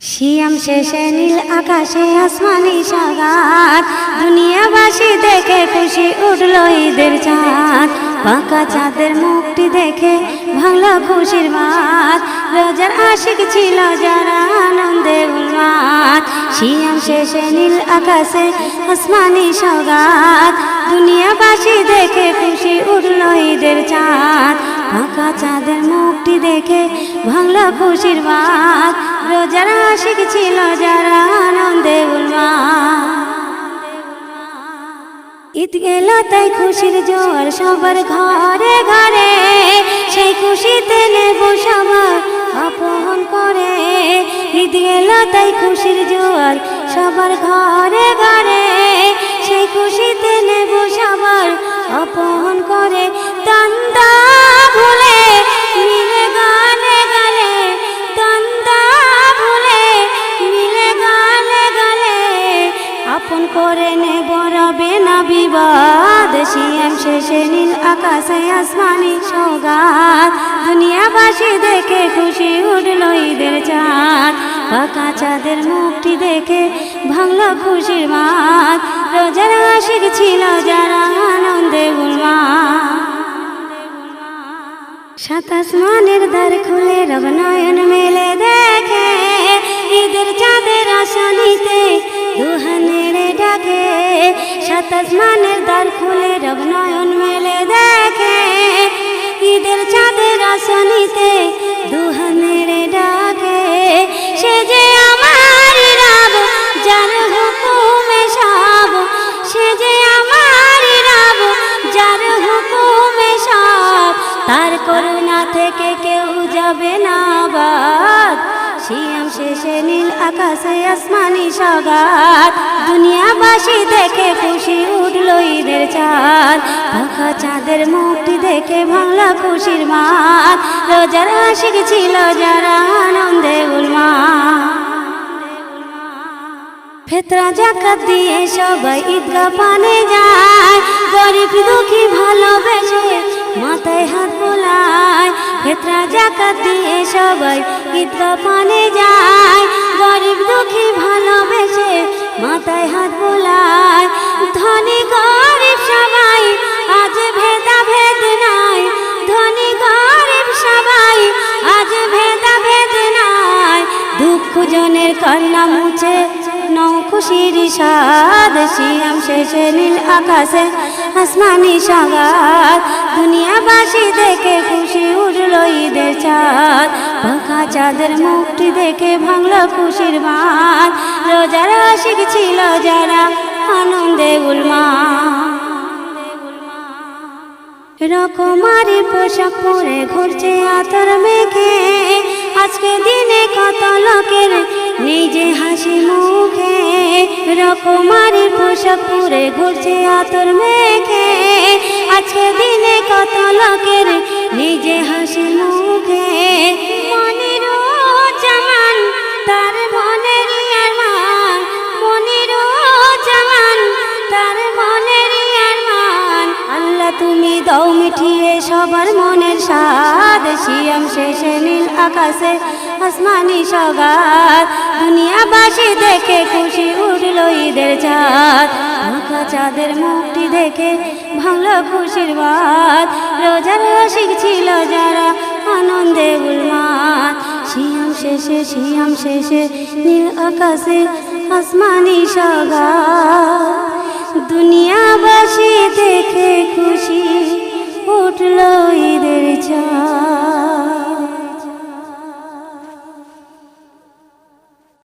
Siam শেষে নীল আকাশে আসমানি সাগাত। দুনিয়াবাসী দেখে খুশি উঠল ঈদের চাঁদ। পাকা চাঁদের মুখটি দেখে ভাঙলো খুশির মাত রোজার আশিক ছিল যারা আনন্দে উন্মাদ। শিয়াম শেষে নীল আকাশে আসমানি সগাত। দুনিয়াবাসী দেখে খুশি উঠল ঈদের চাঁদ। ফাঁকা চাঁদের মুখটি দেখে ভাঙলো খুশির বাদ রোজার আশিক ছিল যারা আনন্দে উন্মাদ ঈদ গেল তাই খুশির জোয়ার সবার ঘরে ঘরে। সেই খুশিতে নেব সবার অপহন করে। ঈদ গেল তাই খুশির জোয়ার সবার ঘরে ঘরে। সেই খুশিতে নেব সবার অপহন করে। তন্দা আপন করে নেব রবে না বিবাদ। শিয়াম শেষে নীল আকাশে আসমানি সৌগাত। দুনিয়াবাসী দেখে খুশি উঠল ঈদের চাঁদ। পাকা চাঁদের মুখটি দেখে ভাঙল খুশির মাত। রোজার আশিক ছিল যারা আনন্দে উন্মাদ সাত আসমানের দ্বার খুলে রব নয়ন মেলে দেখে। ঈদের চাঁদের আসানিতে দুহানের ডাকে দ্বার খুলে রব নয়ন মেলে দেখে। ঈদের চাঁদের আসানিতে দুহানের ডাকে। সে যে আমার রব যার হুকুমে সব সে যে আমার যার হুকুমে সব তার করুণা থেকে কেউ যাবে না বাদ। শিয়াম শেষে আকাশে আসমানি সগাত। দুনিয়াবাসী দেখে খুশি উঠল ঈদের চাঁদ। পাখা চাঁদের মুখটি দেখে ভাঙলা খুশির মাত। রোজার আশিক ছিল যারা আনন্দে উলমা ফেতরা জাকাত দিয়ে সবাই ঈদগা পানে যায়। গরিব দুঃখী ভালোবেসে মাথায় হাত বোলায়। ফেতরা জাকাত দিয়ে সবাই ঈদগা পানে যায়। গরিব দুঃখী ভালোবেসে মাথায় হাত বোলায়। ধনী গরিব সবাই, আজ ভেদা ভেদ নাই। ধনী গরিব সবাই, আজ ভেদা ভেদ নাই। দুঃখ জনের কান্না মুছে নৌ খুশির সাদ শিয়াম শেষে নীল আকাশে আসমানি সাগাত দুনিয়াবাসী দেখে খুশি উঠল ঈদের চাঁদ। পাখা চাঁদের মুখটি দেখে ভাঙল খুশির বাঁধ রোজার আশিক ছিল যারা আনন্দে উলমা রকমারি পোশাক পরে ঘুরছে আতর মেঘে। আজকে দিনে কত লোকের যে হাসি মুখে। রকমারি পোশাক পরে ঘুরছে আতর মেঘে। আজকে দিনে কত লোকের যে হাসি মুখে। দাও মিঠিয়ে সবার মনের স্বাদ। শিয়াম শেষে নীল আকাশে আসমানি সগাত। দুনিয়াবাসী দেখে খুশি উঠল ঈদের চাঁদ। ফাঁকা চাঁদের মুখটি দেখে ভাঙল খুশির বাদ রোজার রসিক ছিল যারা আনন্দে উন্মাদ শিয়াম শেষে শিয়াম শেষে নীল আকাশে আসমানি সগা দুনিয়াবাসী দেখে খুশি উঠল ঈদের চা